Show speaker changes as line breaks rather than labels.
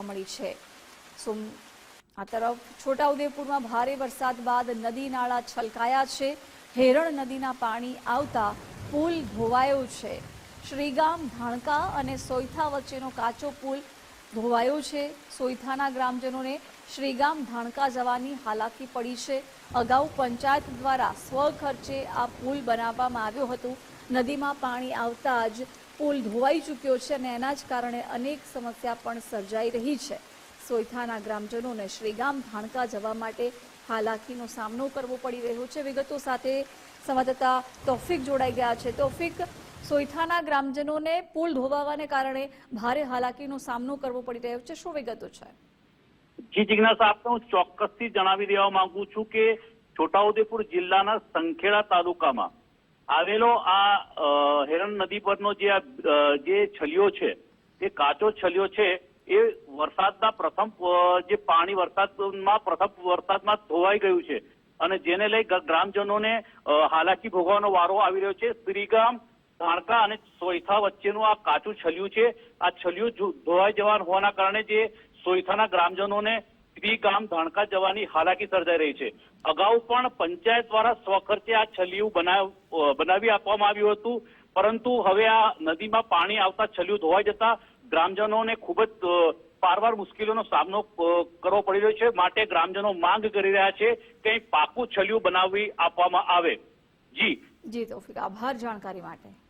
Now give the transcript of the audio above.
મળી છે. આ તરફ છોટાઉદેપુરમાં ભારે વરસાદ બાદ નદી નાળા છલકાયા છે. હેરણ નદીના પાણી આવતા પુલ ધોવાયો છે. શ્રીગામ ધાણકા અને સોયથા વચ્ચેનો કાચો પુલ ધોવાયો છે. સોયથાના ગ્રામજનોને શ્રીગામ ધાણકા જવાની હાલાકી પડી છે. અગાઉ પંચાયત દ્વારા સ્વખર્ચે આ પુલ બનાવવામાં આવ્યો હતો. નદીમાં પાણી આવતા જ પુલ ધોવાઈ ચૂક્યો છે અને એના જ કારણે અનેક સમસ્યા પણ સર્જાઈ રહી છે. સોયથાના ગ્રામજનોને શ્રીગામ ભાણકા જવા માટે હાલાકીનો સામનો કરવો પડી રહ્યો છે. વિગતો સાથે સંવાદદાતા તોફિક જોડાઈ ગયા છે. તોફિક, સોયથાના ગ્રામજનોને પુલ ધોવાવાને કારણે ભારે હાલાકીનો સામનો કરવો પડી રહ્યો છે. શું વિગતો છે?
જી, જિજ્ઞાસા, આપને હું ચોક્કસથી જણાવી દેવા માંગુ છું કે છોટાઉદેપુર જિલ્લાના સંખેડા તાલુકામાં આવેલો આ હેરણ નદી પરનો જે આ, જે છલિયો છે જે કાચો છલિયો છે એ વરસાદના પ્રથમ જે પાણી વરસાદમાં પ્રથમ વરસાદમાં ધોવાઈ ગયું છે. અને જેને લઈ ગ્રામજનોને હાલાકી ભોગવવાનો વારો આવી રહ્યો છે. શ્રીગામ ધાણકા અને સોયથા વચ્ચેનું આ કાચું છલિયું છે. આ છલિયું ધોવાઈ જવાનું હોવાના કારણે જે સોયથાના ગ્રામજનોને ગામ ધાણકા જવાની હાલાકી સર્જાઈ રહી છે. અગાઉ પણ પંચાયત દ્વારા સ્વખર્ચે આ છલિયું બનાવી આપવામાં આવ્યું હતું. પરંતુ હવે આ નદીમાં પાણી આવતા છલિયું ધોવાઈ જતા ગ્રામજનોને ખૂબ જ પારવાર મુશ્કેલીઓનો સામનો કરવો પડી રહ્યો છે. માટે ગ્રામજનો માંગ કરી રહ્યા છે કે પાકું છલિયું બનાવી આપવામાં આવે. જી.
જી, તોફિક. આભાર જાણકારી માટે.